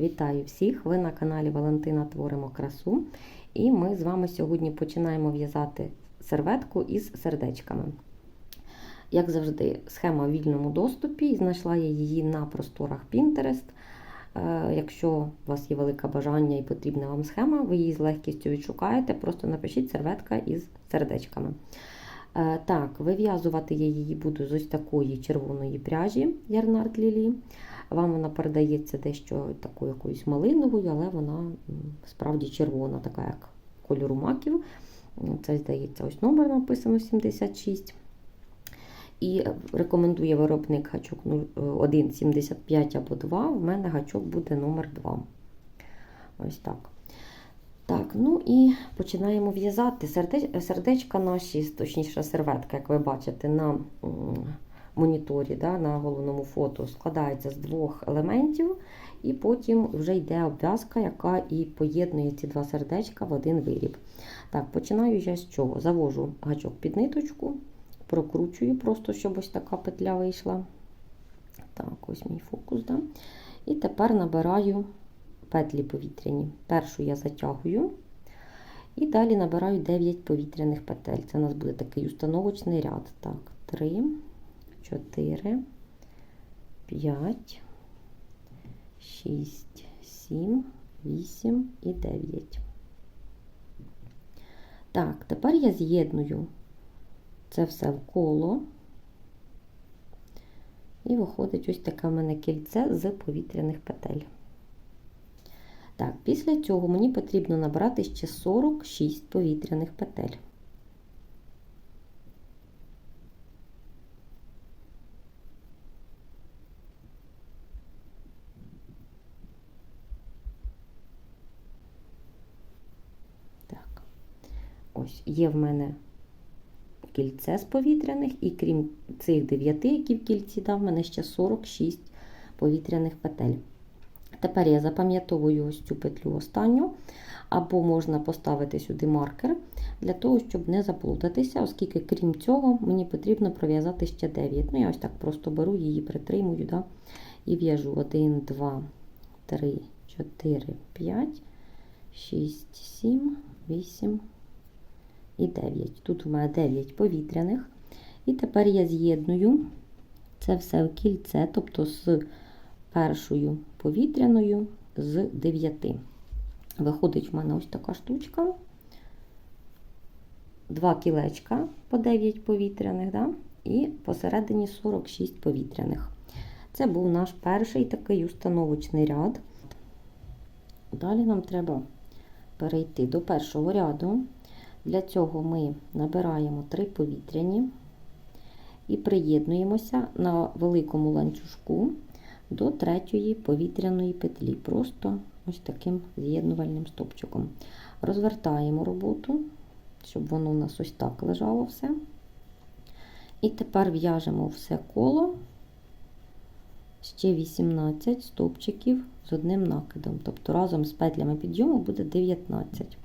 Вітаю всіх! Ви на каналі Валентина Творимо красу. І ми з вами сьогодні починаємо в'язати серветку із сердечками. Як завжди, схема в вільному доступі, знайшла я її на просторах Pinterest. Е, Якщо у вас є велике бажання і потрібна вам схема, ви її з легкістю відшукаєте, просто напишіть серветка із сердечками. Е, Так, вив'язувати я її буду з ось такої червоної пряжі Ярнард Лілі. Вам вона передається дещо такою якоюсь малиновою, але вона справді червона, така як кольору маків. Це, здається, ось номер написано 76. І рекомендує виробник гачок 1, 75 або 2. В мене гачок буде номер 2. Ось так. Так, ну і починаємо в'язати сердечка наші, точніше серветка, як ви бачите, на моніторі, да, на головному фото складається з двох елементів, і потім вже йде обв'язка, яка і поєднує ці два сердечка в один виріб. Так, починаю я з чого? Завожу гачок під ниточку, прокручую, просто щоб ось така петля вийшла. Так, ось мій фокус. Да? І тепер набираю петлі повітряні. Першу я затягую. І далі набираю 9 повітряних петель. Це у нас буде такий установочний ряд. Так, 3, 4, 5, 6, 7, 8 і 9. Так, тепер я з'єдную це все в коло. І виходить ось таке в мене кільце з повітряних петель. Так, після цього мені потрібно набрати ще 46 повітряних петель. Так, ось є в мене кільце з повітряних, і крім цих 9, які в кільці дав, в мене ще 46 повітряних петель. Тепер я запам'ятовую ось цю петлю останню, або можна поставити сюди маркер для того, щоб не заплутатися, оскільки, крім цього, мені потрібно пров'язати ще 9. Ну, я ось так просто беру її, притримую да, і в'яжу 1, 2, 3, 4, 5, 6, 7, 8 і 9. Тут у мене 9 повітряних. І тепер я з'єдную це все в кільце, тобто з першою повітряною з 9. Виходить в мене ось така штучка. Два кілечка по 9 повітряних, да? і посередині 46 повітряних. Це був наш перший такий установочний ряд. Далі нам треба перейти до першого ряду. Для цього ми набираємо 3 повітряні і приєднуємося на великому ланцюжку до третьої повітряної петлі, просто ось таким з'єднувальним стопчиком. Розвертаємо роботу, щоб воно у нас ось так лежало все. І тепер в'яжемо все коло ще 18 стовпчиків з одним накидом. Тобто разом з петлями підйому буде 19.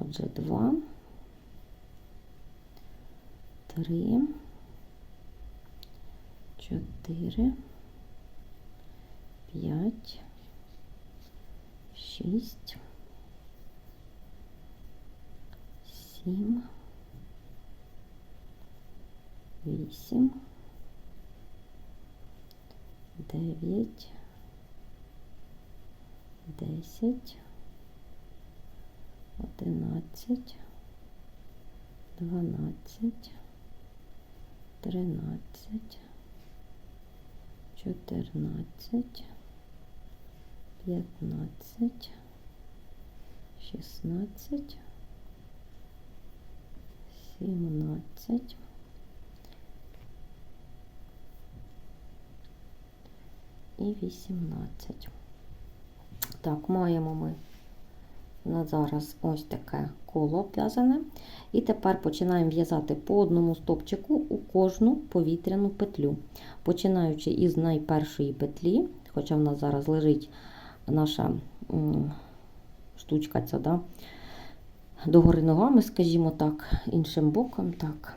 Отже, 2, 3, 4, 5, 6, 7, 8, 9, 10, 11, 12, 13, 14, 15, 16, 17, і 18. Так, маємо ми на зараз ось таке коло обв'язане. І тепер починаємо в'язати по одному стопчику у кожну повітряну петлю. Починаючи із найпершої петлі, хоча в нас зараз лежить наша штучка ця, да, догори ногами, скажімо так, іншим боком. так.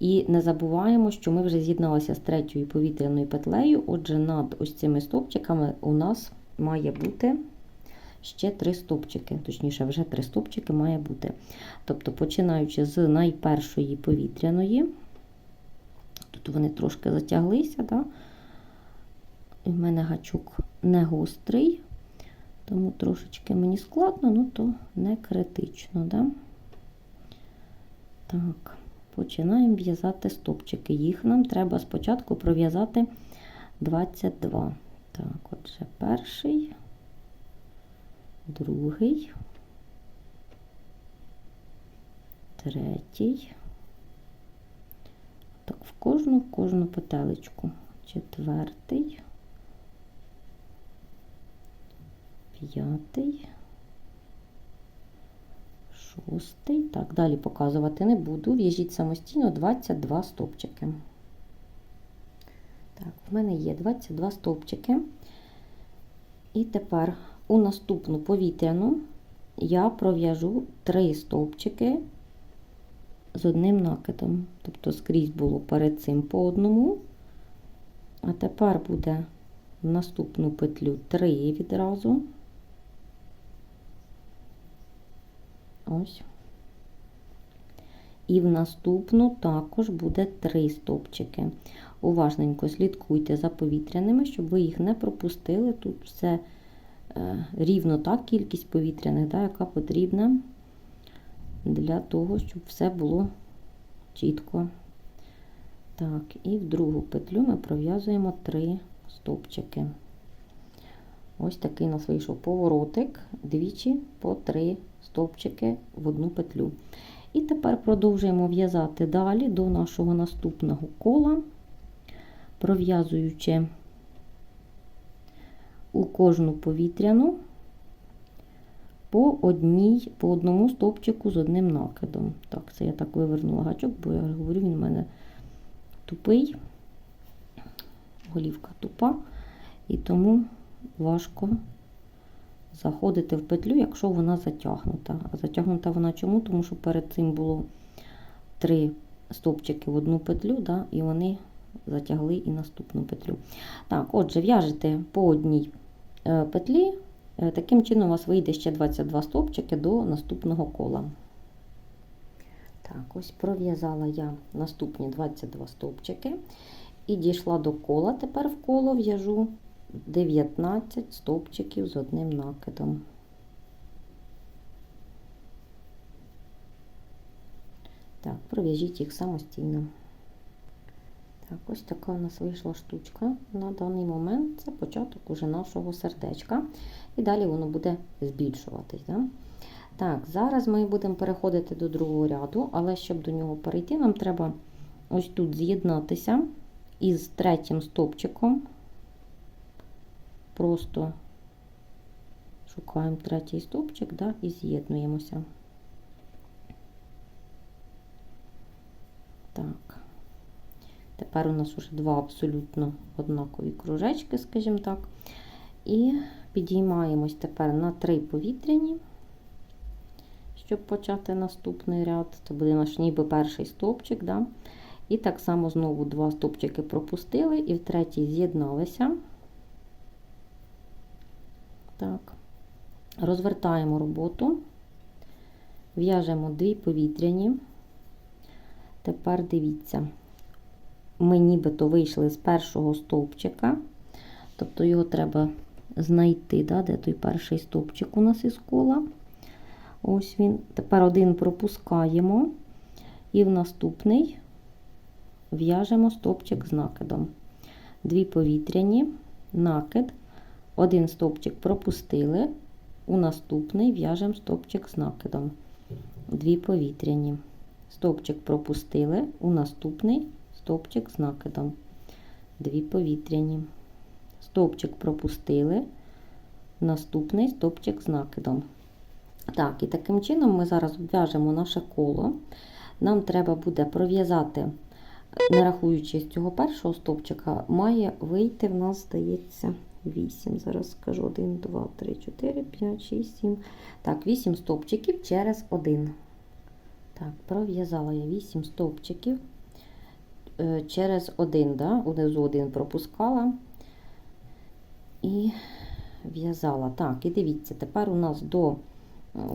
І не забуваємо, що ми вже з'єдналися з третьою повітряною петлею, отже, над ось цими стовпчиками у нас має бути ще три стовпчики, точніше, вже три стовпчики має бути. Тобто, починаючи з найпершої повітряної, тут вони трошки затяглися, да? і в мене гачок не гострий, тому трошечки мені складно, ну то не критично. Да? Так, починаємо в'язати стовпчики. Їх нам треба спочатку пров'язати 22. Так, отже, перший, другий, третій. Так, в кожну, в кожну петелечку. Четвертий, п'ятий, шостий. Так, далі показувати не буду. В'яжіть самостійно 22 стовпчики. Так, в мене є 22 стовпчики. І тепер у наступну повітряну я пров'яжу 3 стовпчики з одним накидом. Тобто скрізь було перед цим по одному. А тепер буде в наступну петлю 3 відразу. Ось. І в наступну також буде 3 стовпчики. Уважненько слідкуйте за повітряними, щоб ви їх не пропустили. Тут все рівно та кількість повітряних, да, яка потрібна для того, щоб все було чітко. Так, і в другу петлю ми пров'язуємо 3 стовпчики. Ось такий у нас вийшов поворотик, двічі по 3 стовпчики в одну петлю. І тепер продовжуємо в'язати далі до нашого наступного кола, пров'язуючи у кожну повітряну по одній, по одному стовпчику з одним накидом. Так, це я так вивернула гачок, бо я говорю, він у мене тупий, голівка тупа, і тому важко заходити в петлю, якщо вона затягнута. А затягнута вона чому? Тому що перед цим було три стовпчики в одну петлю, да, і вони затягли і наступну петлю. Так, отже, в'яжете по одній петлі, е, таким чином у вас вийде ще 22 стовпчики до наступного кола. Так, ось пров'язала я наступні 22 стовпчики і дійшла до кола. Тепер в коло в'яжу 19 стовпчиків з одним накидом. Так, пров'яжіть їх самостійно. Так, ось така у нас вийшла штучка на даний момент. Це початок уже нашого сердечка. І далі воно буде збільшуватись. Да? Так, зараз ми будемо переходити до другого ряду, але щоб до нього перейти, нам треба ось тут з'єднатися із третім стовпчиком. Просто шукаємо третій стовпчик да, і з'єднуємося. Так. Тепер у нас вже два абсолютно однакові кружечки, скажімо так. І підіймаємось тепер на три повітряні, щоб почати наступний ряд. Це буде наш ніби перший стовпчик. Да? І так само знову два стовпчики пропустили, і в третій з'єдналися. Так. Розвертаємо роботу, в'яжемо дві повітряні. Тепер дивіться, ми нібито вийшли з першого стовпчика, тобто його треба знайти, да, де той перший стовпчик у нас із кола. Ось він. Тепер один пропускаємо, і в наступний в'яжемо стовпчик з накидом. Дві повітряні, накид, один стовпчик пропустили, у наступний в'яжемо стовпчик з накидом. Дві повітряні. Стовпчик пропустили, у наступний стовпчик з накидом. Дві повітряні. Стовпчик пропустили, наступний стовпчик з накидом. Так, і таким чином ми зараз обв'яжемо наше коло. Нам треба буде пров'язати, не рахуючи з цього першого стовпчика, має вийти в нас, здається, 8. Зараз скажу 1, 2, 3, 4, 5, 6, 7. Так, 8 стовпчиків через 1. Так, пров'язала я 8 стовпчиків через один, да? унизу один пропускала і в'язала. Так, і дивіться, тепер у нас до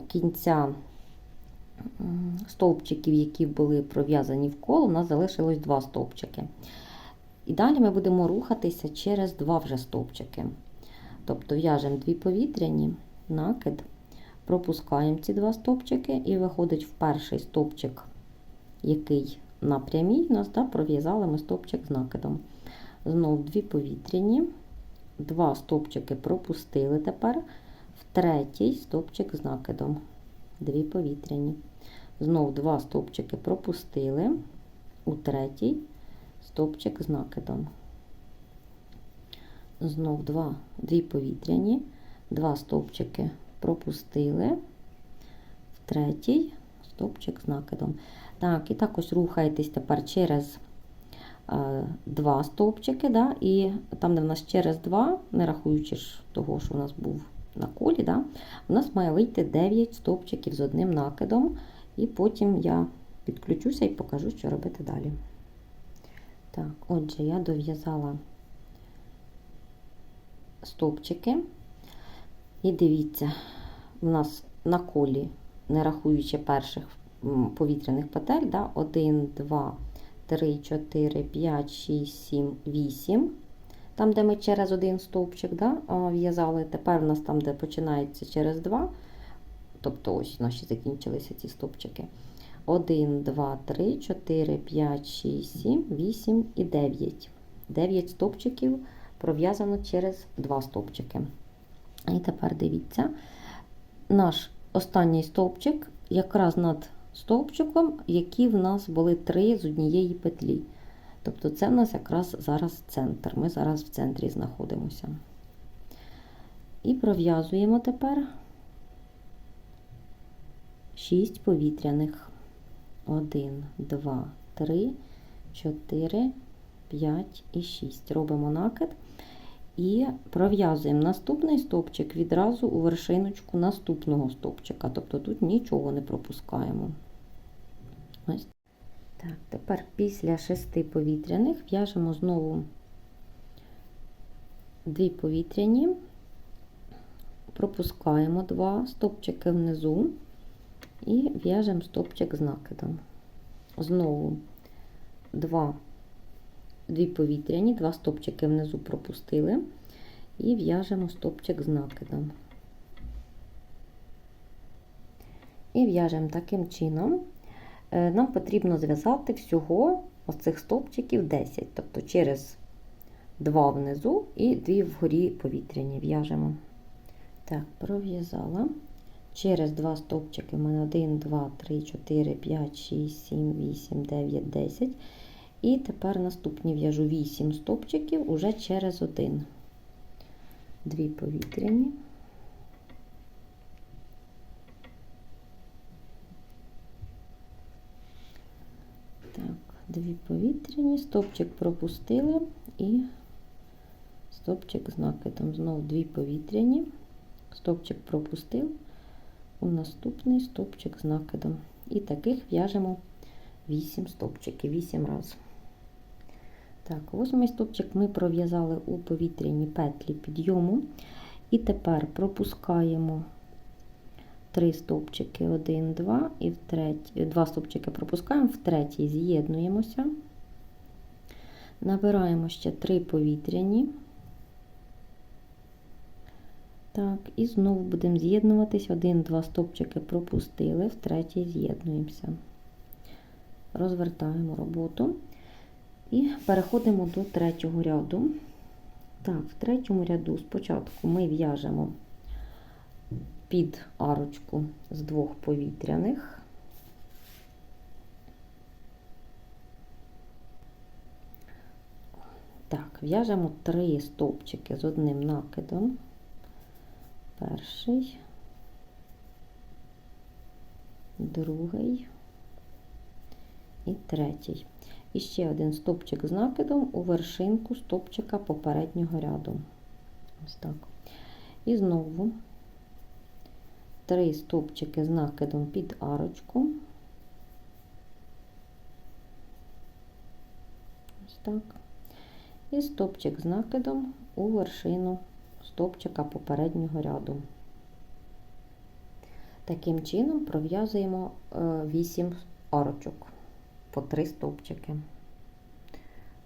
кінця стовпчиків, які були пров'язані в коло, у нас залишилось два стовпчики. І далі ми будемо рухатися через два вже стовпчики. Тобто в'яжемо дві повітряні, накид, пропускаємо ці два стовпчики і виходить в перший стовпчик, який на прямій у нас да, пров'язали ми стовпчик з накидом. Знов дві повітряні, два стовпчики пропустили тепер, в третій стовпчик з накидом. Дві повітряні. Знов два стовпчики пропустили, у третій стовпчик з накидом. Знов два, дві повітряні, два стовпчики пропустили, в третій стовпчик з накидом. Так, і також рухаєтесь тепер через е, два стовпчики, да, і там, де в нас через два, не рахуючи ж того, що у нас був на колі, да, у нас має вийти 9 стовпчиків з одним накидом, і потім я підключуся і покажу, що робити далі. Так, отже, я дов'язала стовпчики. І дивіться, у нас на колі, не рахуючи перших повітряних петель, да, 1, 2, 3, 4, 5, 6, 7, 8. Там, де ми через один стовпчик да, в'язали, тепер у нас там, де починається через 2, тобто ось наші закінчилися ці стовпчики. 1, 2, 3, 4, 5, 6, 7, 8 і 9. 9 стовпчиків пров'язано через 2 стовпчики. І тепер дивіться, наш останній стовпчик якраз над стовпчиком, які в нас були три з однієї петлі. Тобто це в нас якраз зараз центр. Ми зараз в центрі знаходимося. І пров'язуємо тепер 6 повітряних. 1, 2, 3, 4, 5 і 6. Робимо накид. І пров'язуємо наступний стовпчик відразу у вершиночку наступного стовпчика. Тобто тут нічого не пропускаємо. Ось. Так, Тепер після шести повітряних в'яжемо знову дві повітряні, пропускаємо два стовпчики внизу і в'яжемо стовпчик з накидом. Знову два дві повітряні, два стопчики внизу пропустили і в'яжемо стопчик з накидом. І в'яжемо таким чином. Е, нам потрібно зв'язати всього оцих стопчиків 10, тобто через 2 внизу і 2 вгорі повітряні в'яжемо. Так, пров'язала. Через 2 стовпчики у мене 1, 2, 3, 4, 5, 6, 7, 8, 9, 10. І тепер наступні в'яжу 8 стопчиків уже через один. Дві повітряні. Так, дві повітряні, стопчик пропустили і стопчик з накидом. Знову дві повітряні, стопчик пропустив, у наступний стопчик з накидом. І таких в'яжемо 8 стопчиків, 8 разів. Так, восьмий стопчик ми пров'язали у повітряні петлі підйому. І тепер пропускаємо 3 стовпчики, 1, 2, і в третій, 2 стовпчики пропускаємо, в третій з'єднуємося, набираємо ще 3 повітряні. Так, і знову будемо з'єднуватись, 1-2 стовпчики пропустили, в третій з'єднуємося. Розвертаємо роботу. І переходимо до третього ряду. Так, в третьому ряду спочатку ми в'яжемо під арочку з двох повітряних. Так, в'яжемо три стовпчики з одним накидом. Перший, другий і третій. І ще один стопчик з накидом у вершинку стопчика попереднього ряду. Ось так. І знову три стопчики з накидом під арочку. Ось так. І стопчик з накидом у вершину стовпчика попереднього ряду. Таким чином пров'язуємо 8 арочок по 3 стовпчики.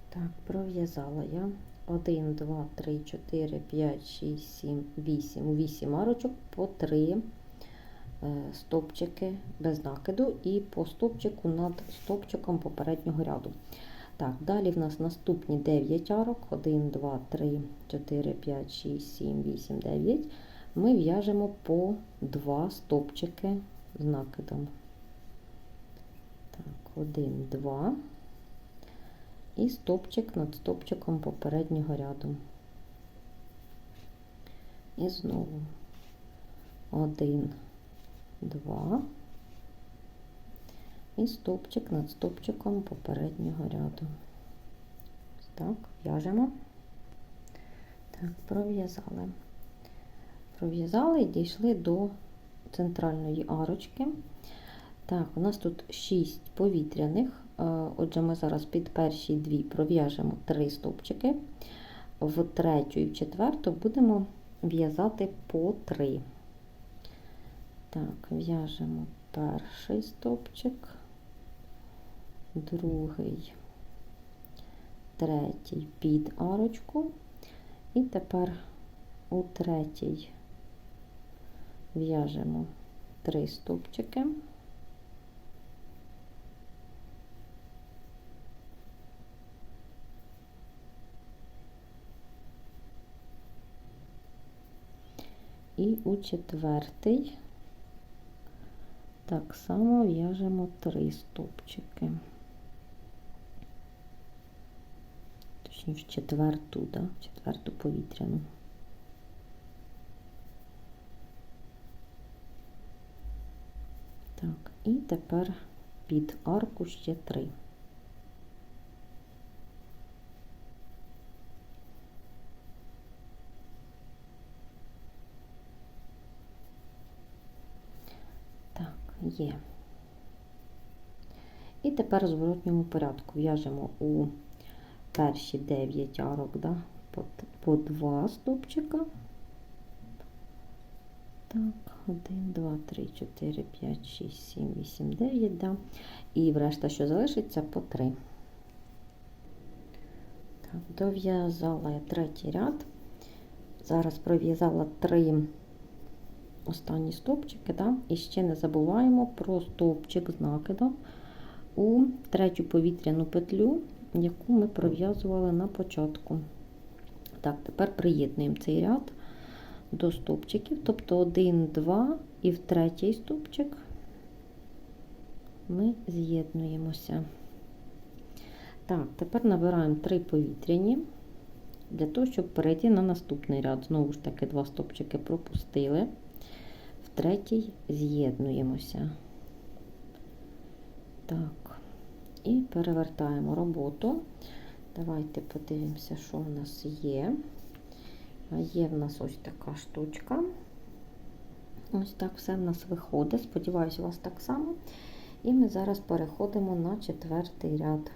Так, пров'язала я 1, 2, 3, 4, 5, 6, 7, 8. 8 арочок по 3 стовпчики без накиду і по стовпчику над стовпчиком попереднього ряду. Так, далі в нас наступні 9 арок. 1, 2, 3, 4, 5, 6, 7, 8, 9. Ми в'яжемо по 2 стовпчики з накидом. Так, 1, 2. І стовпчик над стовпчиком попереднього ряду. І знову 1, 2 і стовпчик над стовпчиком попереднього ряду. Так, в'яжемо. Так, пров'язали. Пров'язали і дійшли до центральної арочки. Так, у нас тут 6 повітряних. Е, отже, ми зараз під перші дві пров'яжемо 3 стовпчики. В третю і в четверту будемо в'язати по 3. Так, в'яжемо перший стовпчик другий, третій під арочку, і тепер у третій в'яжемо три стовпчики. І у четвертий так само в'яжемо три стовпчики. точніше в четверту, да? четверту повітряну. Так, і тепер під арку ще три. Так, є. І тепер у зворотньому порядку в'яжемо у перші 9 арок, да, по, по 2 стовпчика. Так, 1, 2, 3, 4, 5, 6, 7, 8, 9, да. І врешта, що залишиться, по 3. Так, дов'язала я третій ряд. Зараз пров'язала 3 останні стовпчики, да? і ще не забуваємо про стовпчик з накидом у третю повітряну петлю яку ми пров'язували на початку. Так, тепер приєднуємо цей ряд до стовпчиків, тобто 1, 2 і в третій стовпчик ми з'єднуємося. Так, тепер набираємо 3 повітряні, для того, щоб перейти на наступний ряд. Знову ж таки, два стовпчики пропустили, третій з'єднуємося. Так і перевертаємо роботу. Давайте подивимося, що в нас є. Є в нас ось така штучка. Ось так все в нас виходить. Сподіваюся, у вас так само. І ми зараз переходимо на четвертий ряд.